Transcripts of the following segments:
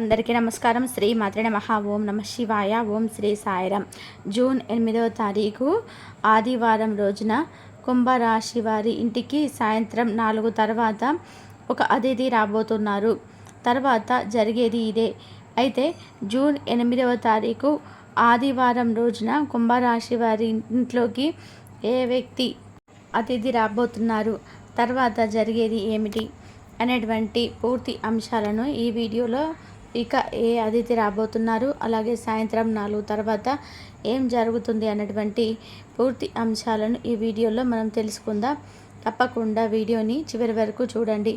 అందరికీ నమస్కారం. శ్రీ మాత్రే నమ. ఓం నమ శివాయ. ఓం శ్రీ సాయిరాం. జూన్ ఎనిమిదవ తారీఖు ఆదివారం రోజున కుంభరాశి వారి ఇంటికి సాయంత్రం నాలుగు తర్వాత ఒక అతిథి రాబోతున్నారు. తర్వాత జరిగేది ఇదే. అయితే జూన్ ఎనిమిదవ తారీఖు ఆదివారం రోజున కుంభరాశి వారి ఇంట్లోకి ఏ వ్యక్తి అతిథి రాబోతున్నారు? తర్వాత జరిగేది ఏమిటి? అనేటువంటి పూర్తి అంశాలను ఈ వీడియోలో ఇక ఏ అతిథి రాబోతున్నారు? అలాగే సాయంత్రం నాలుగు తర్వాత ఏం జరుగుతుంది అన్నటువంటి పూర్తి అంశాలను ఈ వీడియోలో మనం తెలుసుకుందాం. తప్పకుండా వీడియోని చివరి వరకు చూడండి.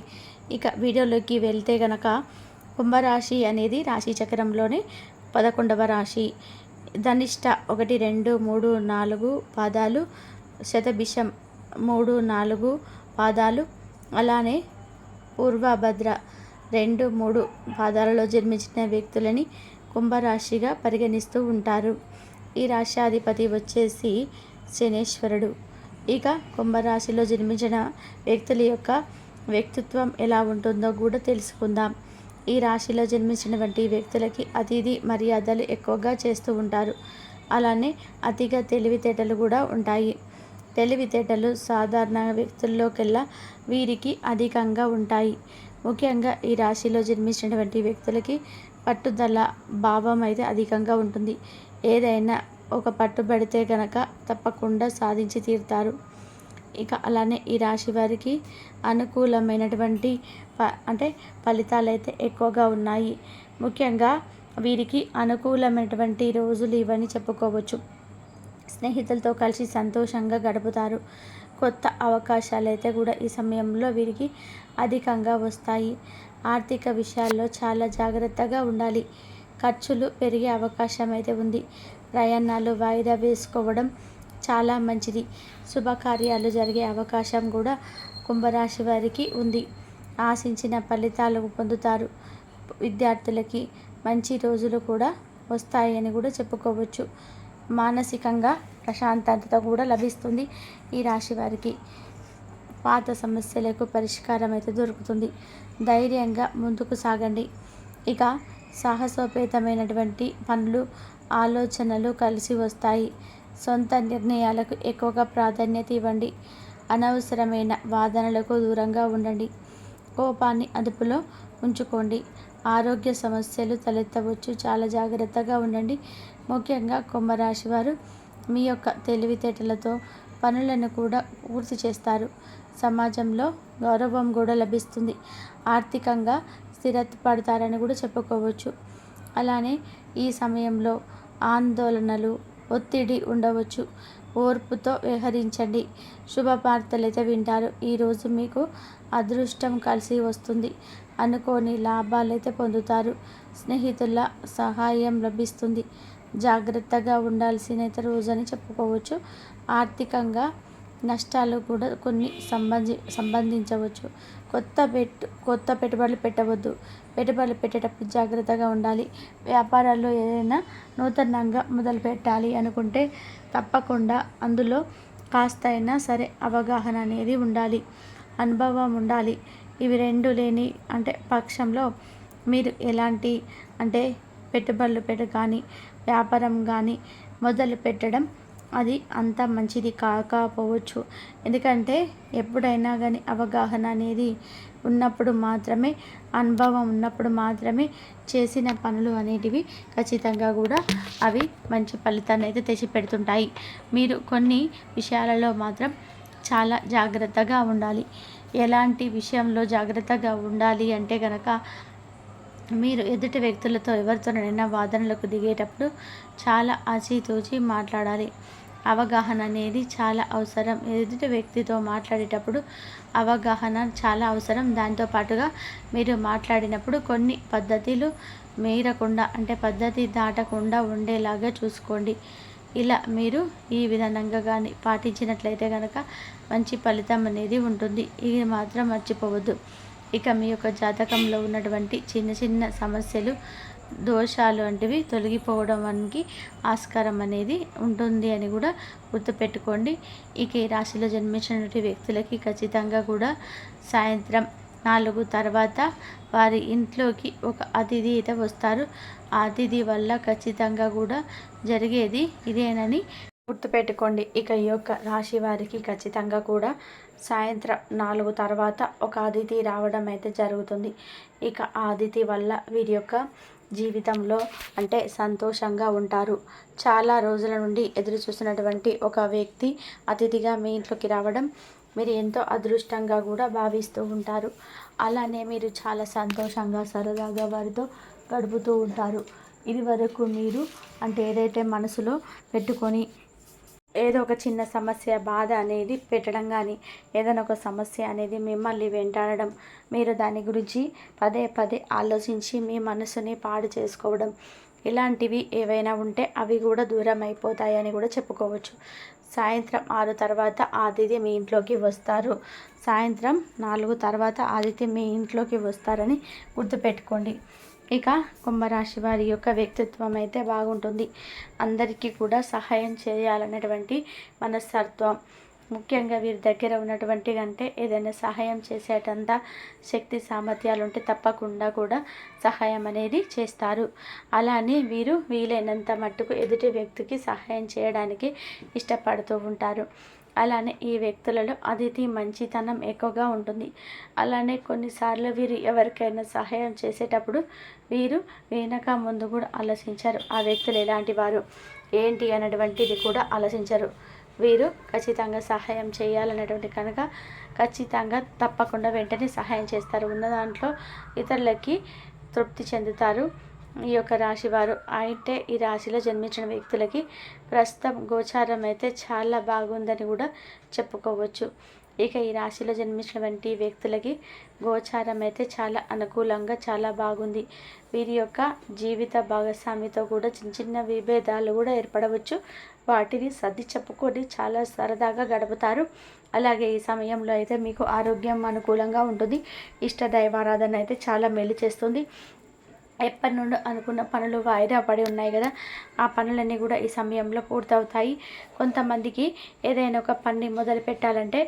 ఇక వీడియోలోకి వెళ్తే గనక కుంభరాశి అనేది రాశి చక్రంలోని పదకొండవ రాశి. ధనిష్ట ఒకటి రెండు మూడు నాలుగు పాదాలు శతభిషం మూడు నాలుగు పాదాలు అలానే పూర్వభద్ర రెండు మూడు పాదాలలో జన్మించిన వ్యక్తులని కుంభరాశిగా పరిగణిస్తూ ఉంటారు. ఈ రాశ్యాధిపతి వచ్చేసి శనేశ్వరుడు. ఇక కుంభరాశిలో జన్మించిన వ్యక్తుల యొక్క వ్యక్తిత్వం ఎలా ఉంటుందో కూడా తెలుసుకుందాం. ఈ రాశిలో జన్మించినటువంటి వ్యక్తులకి అతిథి మర్యాదలు ఎక్కువగా చేస్తూ ఉంటారు. అలానే అతిగా తెలివితేటలు కూడా ఉంటాయి. తెలివితేటలు సాధారణ వ్యక్తుల్లోకెల్లా వీరికి అధికంగా ఉంటాయి. ముఖ్యంగా ఈ రాశిలో జన్మించినటువంటి వ్యక్తులకి పట్టుదల భావం అయితే అధికంగా ఉంటుంది. ఏదైనా ఒక పట్టుబడితే గనక తప్పకుండా సాధించి తీరుతారు. ఇక అలానే ఈ రాశి వారికి అనుకూలమైనటువంటి ప అంటే ఫలితాలు అయితే ఎక్కువగా ఉన్నాయి. ముఖ్యంగా వీరికి అనుకూలమైనటువంటి రోజులు ఇవని చెప్పుకోవచ్చు. స్నేహితులతో కలిసి సంతోషంగా గడుపుతారు. కొత్త అవకాశాలు అయితే కూడా ఈ సమయంలో వీరికి అధికంగా వస్తాయి. ఆర్థిక విషయాల్లో చాలా జాగ్రత్తగా ఉండాలి. ఖర్చులు పెరిగే అవకాశం అయితే ఉంది. ప్రయాణాలు వాయిదా వేసుకోవడం చాలా మంచిది. శుభకార్యాలు జరిగే అవకాశం కూడా కుంభరాశి వారికి ఉంది. ఆశించిన ఫలితాలు పొందుతారు. విద్యార్థులకి మంచి రోజులు కూడా వస్తాయని కూడా చెప్పుకోవచ్చు. మానసికంగా ప్రశాంతత కూడా లభిస్తుంది ఈ రాశి వారికి. పాత సమస్యలకు పరిష్కారం అయితే దొరుకుతుంది. ధైర్యంగా ముందుకు సాగండి. ఇక సాహసోపేతమైనటువంటి పనులు ఆలోచనలు కలిసి వస్తాయి. సొంత నిర్ణయాలకు ఎక్కువగా ప్రాధాన్యత ఇవ్వండి. అనవసరమైన వాదనలకు దూరంగా ఉండండి. కోపాన్ని అదుపులో ఉంచుకోండి. ఆరోగ్య సమస్యలు తలెత్తవచ్చు. చాలా జాగ్రత్తగా ఉండండి. ముఖ్యంగా కుంభరాశి వారు మీ యొక్క తెలివితేటలతో పనులను కూడా పూర్తి చేస్తారు. సమాజంలో గౌరవం కూడా లభిస్తుంది. ఆర్థికంగా స్థిరపడతారని కూడా చెప్పుకోవచ్చు. అలానే ఈ సమయంలో ఆందోళనలు ఒత్తిడి ఉండవచ్చు. ఓర్పుతో వ్యవహరించండి. శుభవార్తలు అయితే వింటారు. ఈరోజు మీకు అదృష్టం కలిసి వస్తుంది. అనుకోని లాభాలు అయితే పొందుతారు. స్నేహితుల సహాయం లభిస్తుంది. జాగ్రత్తగా ఉండాల్సిన రోజు అని చెప్పుకోవచ్చు. ఆర్థికంగా నష్టాలు కూడా కొన్ని సంబంధి సంబంధించవచ్చు. కొత్త పెట్టు కొత్త పెట్టుబడులు పెట్టవద్దు. పెట్టుబడులు పెట్టేటప్పుడు జాగ్రత్తగా ఉండాలి. వ్యాపారాల్లో ఏదైనా నూతనంగా మొదలు పెట్టాలి అనుకుంటే తప్పకుండా అందులో కాస్త అయినా సరే అవగాహన అనేది ఉండాలి. అనుభవం ఉండాలి. ఇవి రెండు లేని అంటే పక్షంలో మీరు ఎలాంటి అంటే పెట్టుబడులు పెట్ట కానీ వ్యాపారం కానీ మొదలు పెట్టడం అది అంత మంచిది కాకపోవచ్చు. ఎందుకంటే ఎప్పుడైనా కానీ అవగాహన అనేది ఉన్నప్పుడు మాత్రమే అనుభవం ఉన్నప్పుడు మాత్రమే చేసిన పనులు అనేటివి ఖచ్చితంగా కూడా అవి మంచి ఫలితాన్ని అయితే తెచ్చి పెడుతుంటాయి. మీరు కొన్ని విషయాలలో మాత్రం చాలా జాగ్రత్తగా ఉండాలి. ఎలాంటి విషయంలో జాగ్రత్తగా ఉండాలి అంటే కనుక మీరు ఎదుటి వ్యక్తులతో ఎవరితోనైనా వాదనలకు దిగేటప్పుడు చాలా ఆచితూచి మాట్లాడాలి. అవగాహన అనేది చాలా అవసరం. ఎదుటి వ్యక్తితో మాట్లాడేటప్పుడు అవగాహన చాలా అవసరం. దాంతో పాటుగా మీరు మాట్లాడినప్పుడు కొన్ని పద్ధతులు మీరకుండా అంటే పద్ధతి దాటకుండా ఉండేలాగా చూసుకోండి. ఇలా మీరు ఈ విధానంగా కానీ పాటించినట్లయితే కనుక మంచి ఫలితం అనేది ఉంటుంది. ఇది మాత్రం మర్చిపోవద్దు. ఇక మీ యొక్క జాతకంలో ఉన్నటువంటి చిన్న చిన్న సమస్యలు దోషాలు వంటివి తొలగిపోవడానికి ఆస్కారం అనేది ఉంటుంది అని కూడా గుర్తుపెట్టుకోండి. ఇక ఈ రాశిలో జన్మించినటువంటి వ్యక్తులకి ఖచ్చితంగా కూడా సాయంత్రం నాలుగు తర్వాత వారి ఇంట్లోకి ఒక అతిథి అయితే వస్తారు. ఆ అతిథి వల్ల ఖచ్చితంగా కూడా జరిగేది ఇదేనని గుర్తుపెట్టుకోండి ఇక ఈ యొక్క రాశి వారికి ఖచ్చితంగా కూడా సాయంత్రం నాలుగు తర్వాత ఒక అతిథి రావడం అయితే జరుగుతుంది. ఇక ఆ అతిథి వల్ల వీరి యొక్క జీవితంలో అంటే సంతోషంగా ఉంటారు. చాలా రోజుల నుండి ఎదురు చూసినటువంటి ఒక వ్యక్తి అతిథిగా మీ ఇంట్లోకి రావడం మీరు ఎంతో అదృష్టంగా కూడా భావిస్తూ ఉంటారు. అలానే మీరు చాలా సంతోషంగా సరదాగా వారితో గడుపుతూ ఉంటారు. ఇది వరకు మీరు అంటే ఏదైతే మనసులో పెట్టుకొని ఏదో ఒక చిన్న సమస్య బాధ అనేది పెట్టడం కానీ ఏదైనా ఒక సమస్య అనేది మిమ్మల్ని వెంటాడడం మీరు దాని గురించి పదే పదే ఆలోచించి మీ మనసుని పాడు చేసుకోవడం ఇలాంటివి ఏవైనా ఉంటే అవి కూడా దూరం అయిపోతాయని కూడా చెప్పుకోవచ్చు. సాయంత్రం ఆరు తర్వాత ఆదిత్య మీ ఇంట్లోకి వస్తారు. సాయంత్రం నాలుగు తర్వాత ఆదిత్య మీ ఇంట్లోకి వస్తారని గుర్తుపెట్టుకోండి. ఇక కుంభరాశి వారి యొక్క వ్యక్తిత్వం అయితే బాగుంటుంది. అందరికీ కూడా సహాయం చేయాలనేటువంటి మనస్తత్వం. ముఖ్యంగా వీరి దగ్గర ఉన్నటువంటి కంటే ఏదైనా సహాయం చేసేటంత శక్తి సామర్థ్యాలు ఉంటే తప్పకుండా కూడా సహాయం అనేది చేస్తారు. అలానే వీరు వీలైనంత మట్టుకు ఎదుటి వ్యక్తికి సహాయం చేయడానికి ఇష్టపడుతూ ఉంటారు. అలానే ఈ వ్యక్తులలో అతిథి మంచితనం ఎక్కువగా ఉంటుంది. అలానే కొన్నిసార్లు వీరు ఎవరికైనా సహాయం చేసేటప్పుడు వీరు వెనక ముందు కూడా ఆలోచించారు. ఆ వ్యక్తులు ఎలాంటి వారు? ఏంటి అనేటువంటిది కూడా ఆలోచించరు. వీరు ఖచ్చితంగా సహాయం చేయాలనేటువంటి కనుక ఖచ్చితంగా తప్పకుండా వెంటనే సహాయం చేస్తారు. ఉన్న దాంట్లో ఇతరులకి తృప్తి చెందుతారు. ఈ యొక్క రాశి వారు అయితే ఈ రాశిలో జన్మించిన వ్యక్తులకి ప్రస్తుతం గోచారం అయితే చాలా బాగుందని కూడా చెప్పుకోవచ్చు. ఇక ఈ రాశిలో జన్మించినటువంటి వ్యక్తులకి గోచారం అయితే చాలా అనుకూలంగా చాలా బాగుంది. వీరి యొక్క జీవిత భాగస్వామితో కూడా చిన్న చిన్న విభేదాలు కూడా ఏర్పడవచ్చు. వాటిని సర్ది చెప్పుకొని చాలా సరదాగా గడుపుతారు. అలాగే ఈ సమయంలో అయితే మీకు ఆరోగ్యం అనుకూలంగా ఉంటుంది. ఇష్ట దైవారాధన అయితే చాలా మేలు చేస్తుంది. ఎప్పటి నుండో అనుకున్న పనులు వాయిదా పడి ఉన్నాయి కదా. ఆ పనులన్నీ కూడా ఈ సమయంలో పూర్తవుతాయి. కొంతమందికి ఏదైనా ఒక పని మొదలు పెట్టాలంటే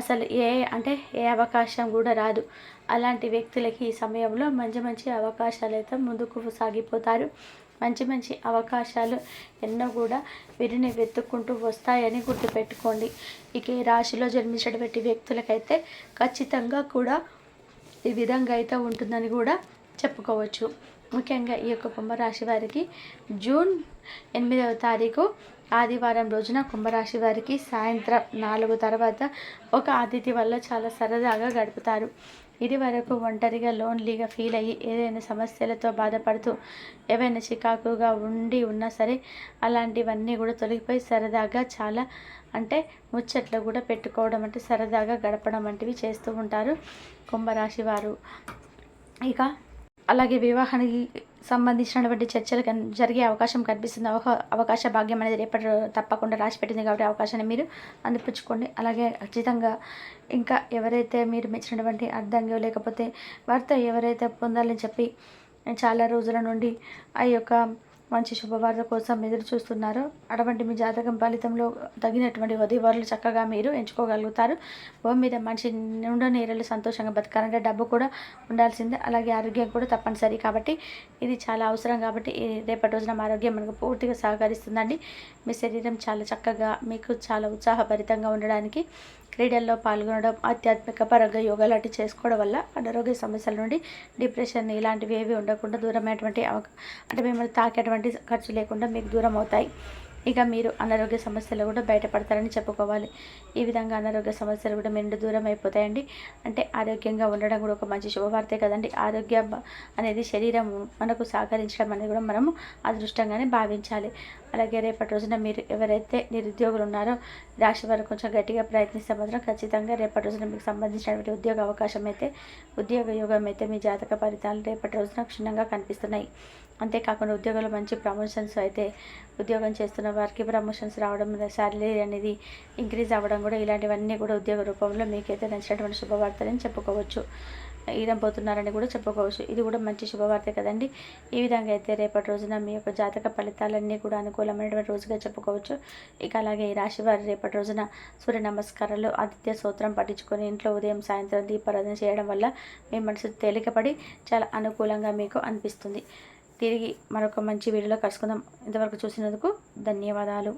అసలు ఏ అంటే ఏ అవకాశం కూడా రాదు. అలాంటి వ్యక్తులకి ఈ సమయంలో మంచి మంచి అవకాశాలు అయితే ముందుకు సాగిపోతారు. మంచి మంచి అవకాశాలు ఎన్నో కూడా వీరిని వెతుక్కుంటూ వస్తాయని గుర్తుపెట్టుకోండి. ఇక ఈ రాశిలో జన్మించినటువంటి వ్యక్తులకైతే ఖచ్చితంగా కూడా ఈ విధంగా అయితే ఉంటుందని కూడా చెప్పుకోవచ్చు. ముఖ్యంగా ఈ యొక్క కుంభరాశి వారికి జూన్ ఎనిమిదవ తారీఖు ఆదివారం రోజున కుంభరాశి వారికి సాయంత్రం నాలుగు తర్వాత ఒక అతిథి వల్ల చాలా సరదాగా గడుపుతారు. ఇది వరకు ఒంటరిగా లోన్లీగా ఫీల్ అయ్యి ఏదైనా సమస్యలతో బాధపడుతూ ఏవైనా చికాకుగా ఉండి ఉన్నా సరే అలాంటివన్నీ కూడా తొలగిపోయి సరదాగా చాలా అంటే ముచ్చట్లు కూడా పెట్టుకోవడం అంటే సరదాగా గడపడం వంటివి చేస్తూ ఉంటారు కుంభరాశి వారు. ఇక అలాగే వివాహానికి సంబంధించినటువంటి చర్చలు కన్ జరిగే అవకాశం కనిపిస్తుంది. అవ అవకాశ భాగ్యం అనేది రేపటి తప్పకుండా రాసి పెట్టింది కాబట్టి అవకాశాన్ని మీరు అందిపుచ్చుకోండి. అలాగే ఖచ్చితంగా ఇంకా ఎవరైతే మీరు మెచ్చినటువంటి అర్థంగా లేకపోతే వార్త ఎవరైతే పొందాలని చెప్పి చాలా రోజుల నుండి ఆ యొక్క మంచి శుభవార్త కోసం ఎదురు చూస్తున్నారు. అటువంటి మీ జాతకం ఫలితంలో తగినటువంటి ఉదయవారులు చక్కగా మీరు ఎంచుకోగలుగుతారు. భూమి మీద మనిషి నిండు నీరలు సంతోషంగా బతకాలంటే డబ్బు కూడా ఉండాల్సిందే. అలాగే ఆరోగ్యం కూడా తప్పనిసరి కాబట్టి ఇది చాలా అవసరం కాబట్టి రేపటి రోజున ఆరోగ్యం మనకు పూర్తిగా సహకరిస్తుందండి. మీ శరీరం చాలా చక్కగా మీకు చాలా ఉత్సాహభరితంగా ఉండడానికి క్రీడల్లో పాల్గొనడం ఆధ్యాత్మిక పరంగా యోగా లాంటివి చేసుకోవడం వల్ల అనారోగ్య సమస్యల నుండి డిప్రెషన్ ఇలాంటివి ఏవి ఉండకుండా దూరమైనటువంటి అవకా అంటే మిమ్మల్ని తాకేటువంటి ఖర్చు లేకుండా మీకు దూరం అవుతాయి ఇక మీరు అనారోగ్య సమస్యలు కూడా బయటపడతారని చెప్పుకోవాలి. ఈ విధంగా అనారోగ్య సమస్యలు కూడా మెండు దూరం అయిపోతాయండి. అంటే ఆరోగ్యంగా ఉండడం కూడా ఒక మంచి శుభవార్తే కదండి. ఆరోగ్యం అనేది శరీరం మనకు సహకరించడం అనేది కూడా మనము అదృష్టంగానే భావించాలి. అలాగే రేపటి రోజున మీరు ఎవరైతే నిరుద్యోగులు ఉన్నారో రాశి వారు కొంచెం గట్టిగా ప్రయత్నిస్తే మాత్రం ఖచ్చితంగా రేపటి రోజున మీకు సంబంధించినటువంటి ఉద్యోగ అవకాశం అయితే ఉద్యోగ యోగం అయితే మీ జాతక ఫలితాలు రేపటి రోజున క్షుణ్ణంగా కనిపిస్తున్నాయి. అంతేకాకుండా ఉద్యోగంలో మంచి ప్రమోషన్స్ అయితే ఉద్యోగం చేస్తున్న వారికి ప్రమోషన్స్ రావడం శాలరీ అనేది ఇంక్రీజ్ అవ్వడం కూడా ఇలాంటివన్నీ కూడా ఉద్యోగ రూపంలో మీకైతే నచ్చినటువంటి శుభవార్తలని చెప్పుకోవచ్చు. ఈరంపోతున్నారని కూడా చెప్పుకోవచ్చు. ఇది కూడా మంచి శుభవార్త కదండి. ఈ విధంగా అయితే రేపటి రోజున మీ యొక్క జాతక ఫలితాలన్నీ కూడా అనుకూలమైనటువంటి రోజుగా చెప్పుకోవచ్చు. ఇక అలాగే ఈ రాశి వారి రేపటి రోజున సూర్య నమస్కారాలు ఆదిత్య సూత్రం పట్టించుకొని ఇంట్లో ఉదయం సాయంత్రం దీపారాధన చేయడం వల్ల మీ మనసు తేలికపడి చాలా అనుకూలంగా మీకు అనిపిస్తుంది. తిరిగి మరొక మంచి వీడియోలో కలుసుకుందాం. ఇంతవరకు చూసినందుకు ధన్యవాదాలు.